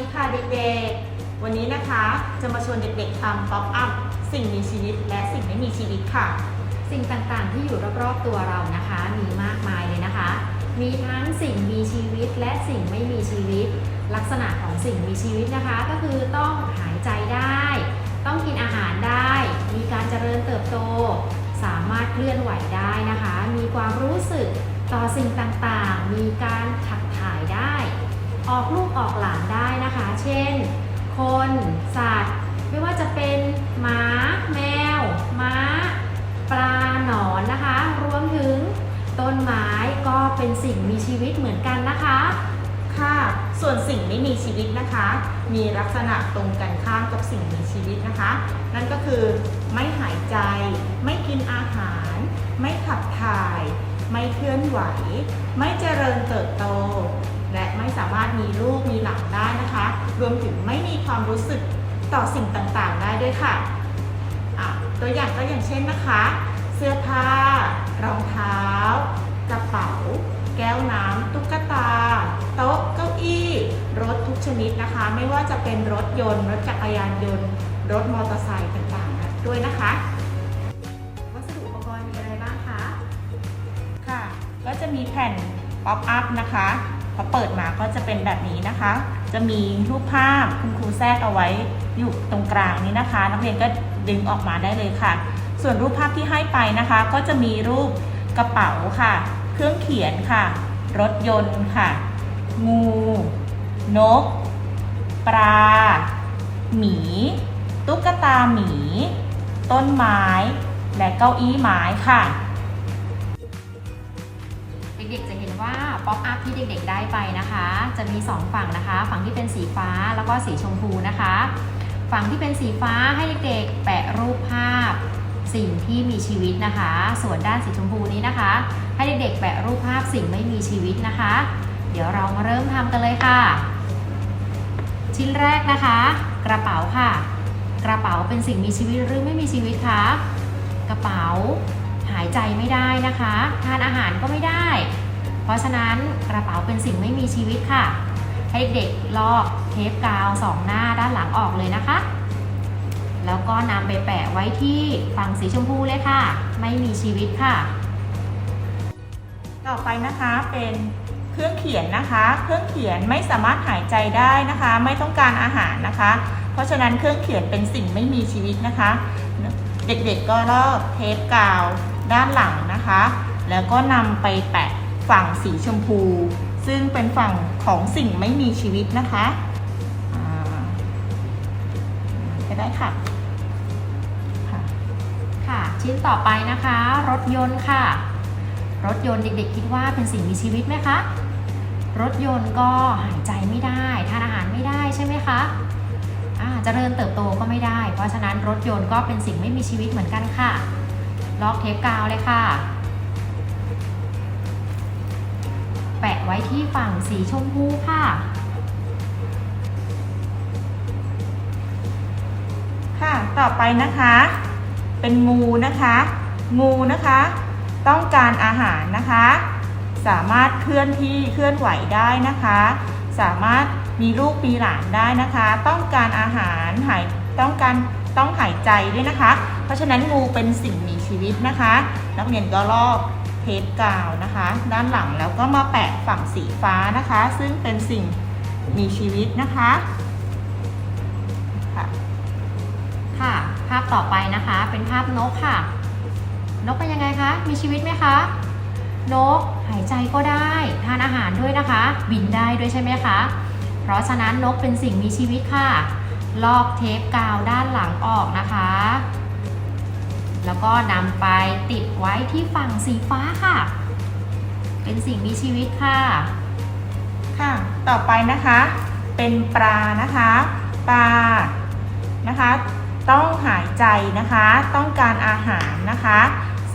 ดีค่ะเด็กๆ วันนี้นะคะจะมาชวนเด็กๆทำป๊อปอัพสิ่งมีชีวิตและสิ่งไม่มีชีวิตค่ะ สิ่งต่างๆที่อยู่รอบๆตัวเรานะคะ มีมากมายเลยนะคะ มีทั้งสิ่งมีชีวิตและสิ่งไม่มีชีวิต ลักษณะของสิ่งมีชีวิตนะคะ ก็คือต้องหายใจได้ ต้องกินอาหารได้ มีการเจริญเติบโต สามารถเคลื่อนไหวได้นะคะ มีความรู้สึกต่อสิ่งต่างๆ มีการขับ ออกลูกออกหลานได้นะคะ เช่น คน สัตว์ ไม่ว่าจะเป็นหมา แมว ม้า ปลา หนอนนะคะ รวมถึงต้นไม้ก็เป็นสิ่งมีชีวิตเหมือนกันนะคะ ค่ะ ส่วนสิ่งไม่มีชีวิตนะคะ มีลักษณะตรงกันข้ามกับสิ่งมีชีวิตนะคะ นั่นก็คือไม่หายใจ ไม่กินอาหาร ไม่ขับถ่าย ไม่เคลื่อนไหว ไม่เจริญเติบโตามารถมีลูกมีหลานได้นะคะ รวมถึงไม่มีความรู้สึกต่อสิ่งต่างๆ ได้ด้วยค่ะะตัวอย่างก็อย่างเช่นนะคะ เสื้อผ้ารองเท้า กระเป๋า แก้วน้ำตุ๊กตา โต๊ะเก้าอี้ รถทุกชนิดนะคะ ไม่ว่าจะเป็นรถยนต์ รถจักรยานยนต์ รถมอเตอร์ไซค์ต่างๆ ด้วยนะคะวัสดุอุปกรณ์มีอะไรบ้างคะค่ะก็จะมีแผ่นป๊อปอัพนะคะ อเปิดมาก็จะเป็นแบบนี้นะคะ จะมีรูปภาพคุณครูแทรกเอาไว้อยู่ตรงกลางนี้นะคะ นักเรียนก็ดึงออกมาได้เลยค่ะ ส่วนรูปภาพที่ให้ไปนะคะ ก็จะมีรูปกระเป๋าค่ะ เครื่องเขียนค่ะ รถยนต์ค่ะ งู นก ปลา หมี ตุ๊กตาหมี ต้นไม้ และเก้าอี้ไม้ค่ะ เด็กๆจะเห็นว่าป๊อปอัพที่เด็กๆได้ไปนะคะ จะมี 2 ฝั่งนะคะ ฝั่งที่เป็นสีฟ้าแล้วก็สีชมพูนะคะ ฝั่งที่เป็นสีฟ้าให้เด็กๆ แปะรูปภาพ สิ่งที่มีชีวิตนะคะ ส่วนด้านสีชมพูนี้นะคะ ให้เด็กๆ แปะรูปภาพสิ่งไม่มีชีวิตนะคะ เดี๋ยวเรามาเริ่มทำกันเลยค่ะ ชิ้นแรกนะคะ กระเป๋าค่ะ กระเป๋าเป็นสิ่งมีชีวิตหรือไม่มีชีวิตคะกระเป๋า หายใจไม่ได้นะคะ ทานอาหารก็ไม่ได้ เพราะฉะนั้นกระเป๋าเป็นสิ่งไม่มีชีวิตค่ะ ให้เด็กลอกเทปกาวสองหน้าด้านหลังออกเลยนะคะ แล้วก็นำไปแปะไว้ที่ฝั่งสีชมพูเลยค่ะ ไม่มีชีวิตค่ะ ต่อไปนะคะเป็นเครื่องเขียนนะคะ เครื่องเขียนไม่สามารถหายใจได้นะคะ ไม่ต้องการอาหารนะคะ เพราะฉะนั้นเครื่องเขียนเป็นสิ่งไม่มีชีวิตนะคะ เด็กๆก็ลอกเทปกาว ด้านหลังนะคะ แล้วก็นำไปแปะฝั่งสีชมพู ซึ่งเป็นฝั่งของสิ่งไม่มีชีวิตนะคะอ่าก็ได้ค่ะค่ะชิ้นต่อไปนะคะ รถยนต์ค่ะ รถยนต์เด็กๆคิดว่าเป็นสิ่งมีชีวิตไหมคะรถยนต์ก็หายใจไม่ได้ทานอาหารไม่ได้ใช่ไหมคะอ่าเจริญเติบโตก็ไม่ได้ เพราะฉะนั้นรถยนต์ก็เป็นสิ่งไม่มีชีวิตเหมือนกันค่ะ ลอกเทปกาวเลยค่ะ แปะไว้ที่ฝั่งสีชมพูค่ะ ค่ะ ต่อไปนะคะ เป็นงูนะคะ งูนะคะ ต้องการอาหารนะคะ สามารถเคลื่อนที่เคลื่อนไหวได้นะคะ สามารถมีลูกมีหลานได้นะคะ ต้องการอาหารหายต้องการ ต้องหายใจด้วยนะคะ เพราะฉะนั้นงูเป็นสิ่งมีชีวิตนะคะ นักเรียนก็ลอกเทปกาวนะคะ ด้านหลังแล้วก็มาแปะฝั่งสีฟ้านะคะ ซึ่งเป็นสิ่งมีชีวิตนะคะค่ะค่ะ ภาพต่อไปนะคะ เป็นภาพนกค่ะ นกเป็นยังไงคะ มีชีวิตไหมคะ นกหายใจก็ได้ทานอาหารด้วยนะคะ บินได้ด้วยใช่ไหมคะ เพราะฉะนั้นนกเป็นสิ่งมีชีวิตค่ะ ลอกเทปกาวด้านหลังออกนะคะ แล้วก็นำไปติดไว้ที่ฝั่งสีฟ้าค่ะ เป็นสิ่งมีชีวิตค่ะ ค่ะ ต่อไปนะคะ เป็นปลานะคะ ปลานะคะ ต้องหายใจนะคะ ต้องการอาหารนะคะ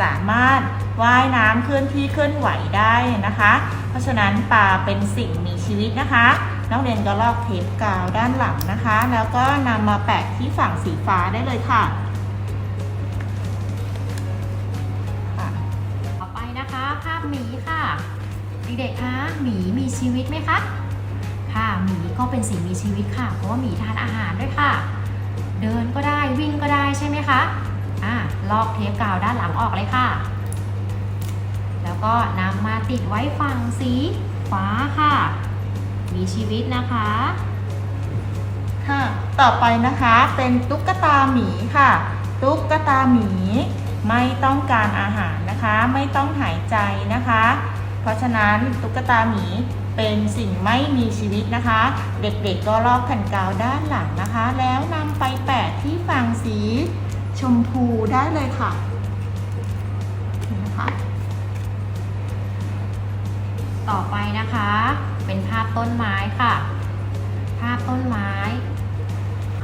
สามารถ ว่ายน้ำเคลื่อนที่เคลื่อนไหวได้นะคะ เพราะฉะนั้นปลาเป็นสิ่งมีชีวิตนะคะ นักเรียนก็ลอกเทปกาวด้านหลังนะคะ แล้วก็นำมาแปะที่ฝั่งสีฟ้าได้เลยค่ะต่อไปนะคะภาพหมีค่ะเด็กๆคะหมีมีชีวิตไหมคะภค่ะหมีก็เป็นสิ่งมีชีวิตค่ะ เพราะว่าหมีทานอาหารด้วยค่ะ เดินก็ได้วิ่งก็ได้ใช่ไหมคะอะลอกเทปกาวด้านหลังออกเลยค่ะ แล้วก็นำมาติดไว้ฝั่งสีฟ้าค่ะ มีชีวิตนะคะ ค่ะ ต่อไปนะคะเป็นตุ๊กตาหมีค่ะ ตุ๊กตาหมีไม่ต้องการอาหารนะคะ ไม่ต้องหายใจนะคะ เพราะฉะนั้นตุ๊กตาหมีเป็นสิ่งไม่มีชีวิตนะคะ เด็กๆก็ลอกแผ่นกาวด้านหลังนะคะ แล้วนำไปแปะที่ฝั่งสีชมพูได้เลยค่ะ ต่อไปนะคะ เป็นภาพต้นไม้ค่ะ ภาพต้นไม้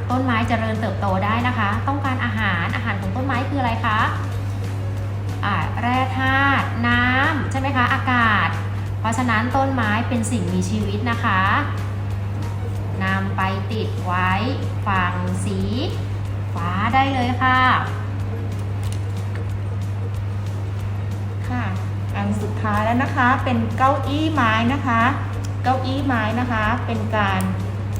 ต้นไม้เจริญเติบโตได้นะคะ ต้องการอาหารอาหารของต้นไม้คืออะไรคะอ่าแร่ธาตุน้ำใช่ไหมคะอากาศ เพราะฉะนั้นต้นไม้เป็นสิ่งมีชีวิตนะคะนำไปติดไว้ฝั่งสีฟ้าได้เลยค่ะ ค่ะ อันสุดท้าแล้วนะคะ เป็นเก้าอี้ไม้นะคะ เก้าอี้ไม้นะคะ เป็นการ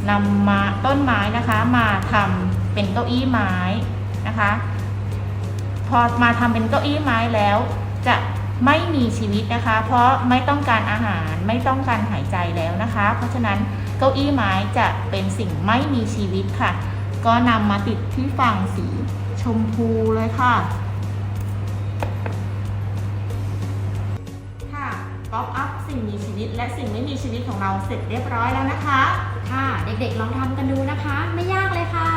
นำมาต้นไม้นะคะ มาทำเป็นเก้าอี้ไม้นะคะ พอมาทำเป็นเก้าอี้ไม้แล้ว จะไม่มีชีวิตนะคะ เพราะไม่ต้องการอาหารไม่ต้องการหายใจแล้วนะคะ เพราะฉะนั้นเก้าอี้ไม้จะเป็นสิ่งไม่มีชีวิตค่ะ ก็นำมาติดที่ฝั่งสีชมพูเลยค่ะ วิต และสิ่งไม่มีชีวิตของเราเสร็จเรียบร้อยแล้วนะคะ ค่ะ เด็กๆลองทำกันดูนะคะ ไม่ยากเลยค่ะ